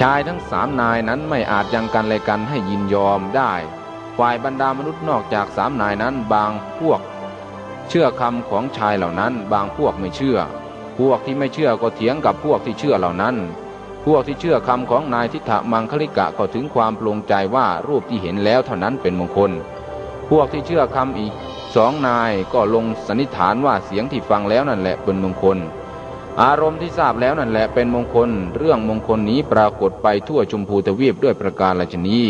ชายทั้งสามนายนั้นไม่อาจยังกันและกันให้ยินยอมได้ ฝ่ายบรรดามนุษย์นอกจากสามนายนั้นบางพวก เชื่อคำของชายเหล่านั้น บางพวกไม่เชื่อ พวกที่ไม่เชื่อก็เถียงกับพวกที่เชื่อเหล่านั้น พวกที่เชื่อคำของนายทิฏฐมังคลิกะก็ถึงความปลงใจว่ารูปที่เห็นแล้วเท่านั้นเป็นมงคล พวกที่เชื่อคำอีกสองนายก็ลงสันนิษฐานว่าเสียงที่ฟังแล้วนั่นแหละเป็นมงคล อารมณ์ที่ทราบแล้วนั่นแหละเป็นมงคล เรื่องมงคลนี้ปรากฏไปทั่วชมพูทวีปด้วยประการราชนี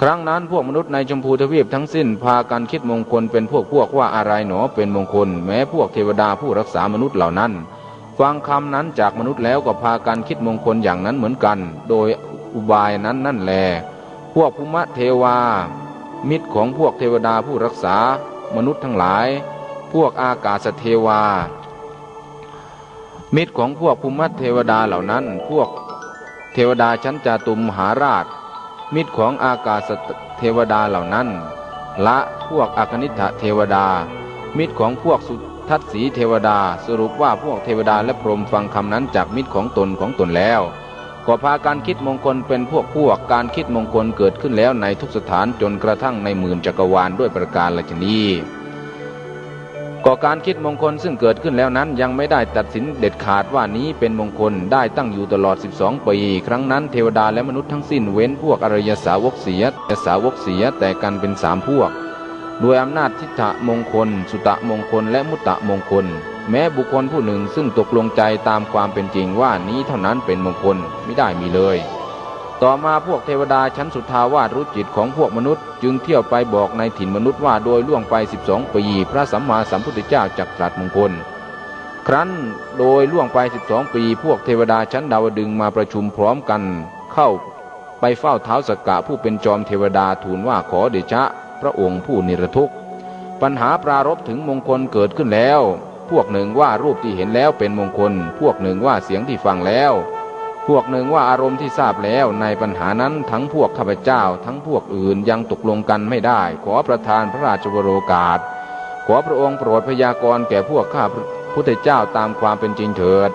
ครั้งนั้นพวกมนุษย์ในชมพูทวีปทั้งสิ้นพากันคิดมงคลเป็นพวกพวกว่าอะไรหนอเป็นมงคล แม้พวกเทวดาผู้รักษามนุษย์เหล่านั้น ฟังคำนั้นจากมนุษย์แล้วก็พากันคิดมงคลอย่างนั้นเหมือนกัน โดยอุบายนั้นนั่นแล พวกภูมะเทวา มิตรของพวกเทวดาผู้รักษามนุษย์ทั้งหลาย พวกอากาศเทวา มิตรของพวกภูมิเทวดาเหล่านั้น พวกเทวดาชั้นจาตุมหาราช มิตรของอากาศเทวดาเหล่านั้น ละพวกอากนิฐเทวดา มิตรของพวกสุทัศสีเทวดาสรุปว่าพวกเทวดาและพรหมฟังคำนั้นจากมิตรของตนของตนแล้วก็พาการคิดมงคลเป็นพวกพวกการคิดมงคลเกิดขึ้นแล้วในทุกสถานจนกระทั่งในหมื่นจักรวาลด้วยประการละชนี ก็การคิดมงคลซึ่งเกิดขึ้นแล้วนั้นยังไม่ได้ตัดสินเด็ดขาดว่านี้เป็นมงคลได้ตั้งอยู่ตลอด 12 ปี ครั้งนั้นเทวดาและมนุษย์ทั้งสิ้นเว้นพวกอริยสาวกเสียแต่สาวกเสียแต่กันเป็นสามพวกโดยอำนาจทิฏฐมงคล สุตะมงคลและมุตตะมงคล แม้บุคคลผู้หนึ่งซึ่งตกลงใจตามความเป็นจริงว่านี้เท่านั้นเป็นมงคลไม่ได้มีเลย ต่อมาพวกเทวดาชั้นสุทาวาสรู้จิตของพวกมนุษย์ จึงเที่ยวไปบอกในถิ่นมนุษย์ว่าโดยล่วงไป 12 ปีพระสัมมาสัมพุทธเจ้าจักตรัสมงคล ครั้นโดยล่วงไป 12 ปี พวกเทวดาชั้นดาวดึงมาประชุมพร้อมกัน เข้าไปเฝ้าเท้าสกกะผู้เป็นจอมเทวดาทูลว่าขอเดชะ พระองค์ผู้นิรทุกข์ ปัญหาปรารบถึงมงคลเกิดขึ้นแล้ว พวกหนึ่งว่ารูปที่เห็นแล้วเป็นมงคล พวกหนึ่งว่าเสียงที่ฟังแล้ว พวกหนึ่งว่าอารมณ์ที่ทราบแล้วในปัญหานั้นทั้งพวกข้าพเจ้า ทั้งพวกอื่นยังตกลงกันไม่ได้ ขอประทานพระราชวโรกาส ขอพระองค์โปรดพยากรณ์แก่พวกข้าพุทธเจ้าตามความเป็นจริงเถิด